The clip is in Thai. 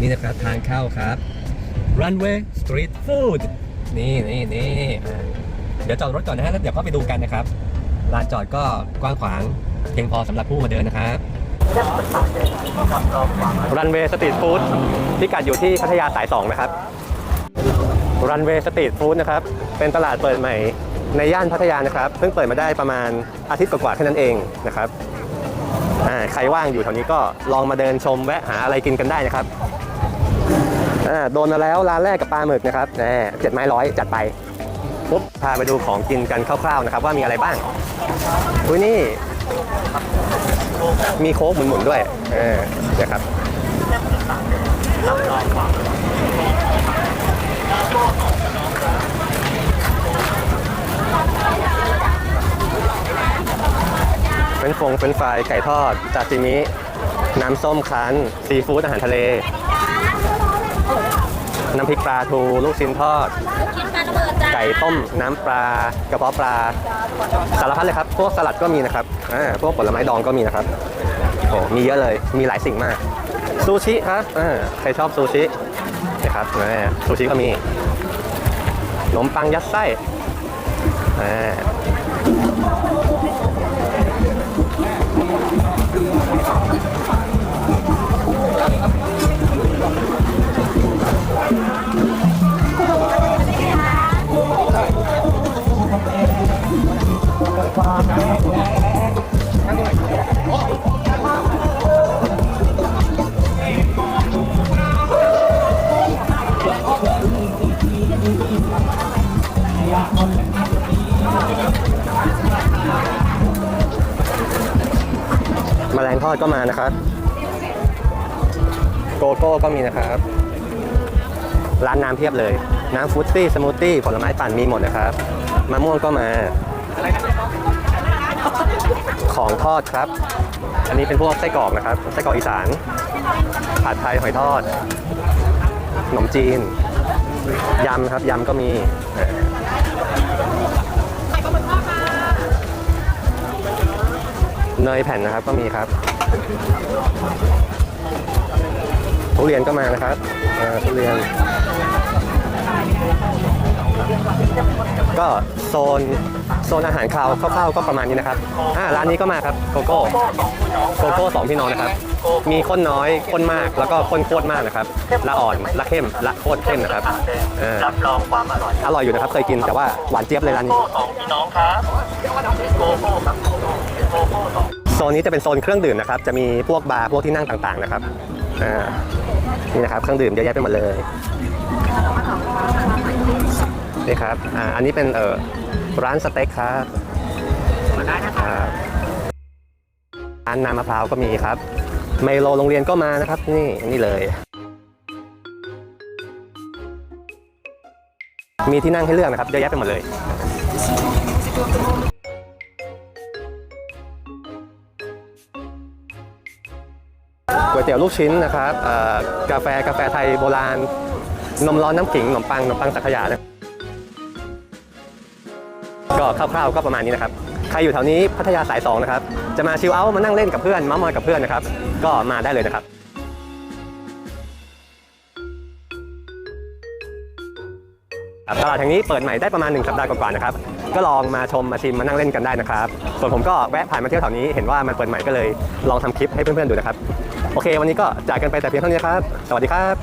นี่นะครับทางเข้าวครับ Runway Street Food นี่นี่นี่เดี๋ยวจอดรถก่อนนะฮะแล้วเดี๋ยวก็ไปดูกันนะครับลานจอดก็กว้างขวางเพียงพอสำหรับผู้มาเดินนะครับรันเวย์สตรีทฟู้ดที่กัดอยู่ที่พัทยาสาย 2 นะครับรันเวย์สตรีทฟู้ดนะครับ เป็นตลาดเปิดใหม่ในย่านพัทยานะครับ เพิ่งเปิดมาได้ประมาณอาทิตย์กว่าๆแค่นั้นเองนะครับใครว่างอยู่แถวนี้ก็ลองมาเดินชมแวะหาอะไรกินกันได้นะครับ โดนแล้วร้านแรกกับปลาหมึกนะครับแหมเจ็ดไม้ร้อยจัดไปปุ๊บพาไปดูของกินกันคร่าวๆนะครับ ว่ามีอะไรบ้างอุ้ยนี่ มีโค้กหมุนๆด้วย เออนะครับเป็นฟงเป็นไฟรายไก่ทอดซาซิมิ น้ำส้มคั้นซีฟู้ดอาหารทะเล น้ำพริกปลาทูลูกชิ้นทอด ไก่ต้มน้ำปลากระเพาะปลาสารพัดเลยครับ พวกสลัดก็มีนะครับอ่าพวกผลไม้ดองก็มีนะครับโอ้มีเยอะเลยมีหลายสิ่งมากซูชิครับอ่าใครชอบซูชินะครับอ่าซูชิก็มีขนมปังยัดไส้อ่า แมลงทอดก็มานะครับ โกโก้ก็มีนะครับ ร้านน้ำเพียบเลย น้ำฟุตตี้สมูทตี้ผลไม้ปั่นมีหมดนะครับมะม่วงก็มา ของทอดครับ อันนี้เป็นพวกไส้กรอกนะครับไส้กรอกอีสานผัดไทยหอยทอดขนมจีน ยำครับยำก็มีอ่าเนยแผ่นนะครับก็มีครับทุเรียนก็มานะครับทุเรียน ก็โซนโซนอาหารคาวคร่าวๆก็ประมาณนี้นะครับอ่าร้านนี้ก็มาครับโกโก้โกโก้สองพี่น้องนะครับ มีข้นน้อยข้นมากแล้วก็ข้นโคตรมากนะครับละอ่อนละเข้มละโคตรเข้มนะครับเออรับรองความอร่อยอร่อยอยู่นะครับเคยกินแต่ว่าหวานเจี๊ยบเลยร้านนี้โก้สองพี่น้องครับโกโก้ครับโกโก้สองโซนนี้จะเป็นโซนเครื่องดื่มนะครับ จะมีพวกบาร์พวกที่นั่งต่างๆนะครับอ่านี่นะครับเครื่องดื่มเยอะแยะไปหมดเลย นี่ครับอ่าอันนี้เป็นเออร้านสเต็กครับอ่าร้านน้ำมะพร้าวก็มีครับ ไมโลโรงเรียนก็มานะครับ นี่นี่เลย มีที่นั่งให้เลือกนะครับเยอะแยะไปหมดเลยก๋วยเตี๋ยวลูกชิ้นนะครับกาแฟกาแฟไทยโบราณ นมร้อนน้ำขิงขนมปังขนมปังสังขยานะ ก็คร่าวๆก็ประมาณนี้นะครับ ใครอยู่แถวนี้พัทยาสาย2นะครับ จะมาชิลเอาท์มานั่งเล่นกับเพื่อนมามอยกับเพื่อนนะครับ ก็มาได้เลยนะครับตลาดแห่งนี้เปิดใหม่ได้ประมาณ 1 สัปดาห์กว่าๆนะครับ ก็ลองมาชมมาชิมมานั่งเล่นกันได้นะครับ ส่วนผมก็แวะผ่านมาเที่ยวแถวนี้เห็นว่ามันเปิดใหม่ก็เลยลองทำคลิปให้เพื่อนๆดูนะครับ โอเค วันนี้ก็จากกันไปแต่เพียงเท่านี้ครับ สวัสดีครับ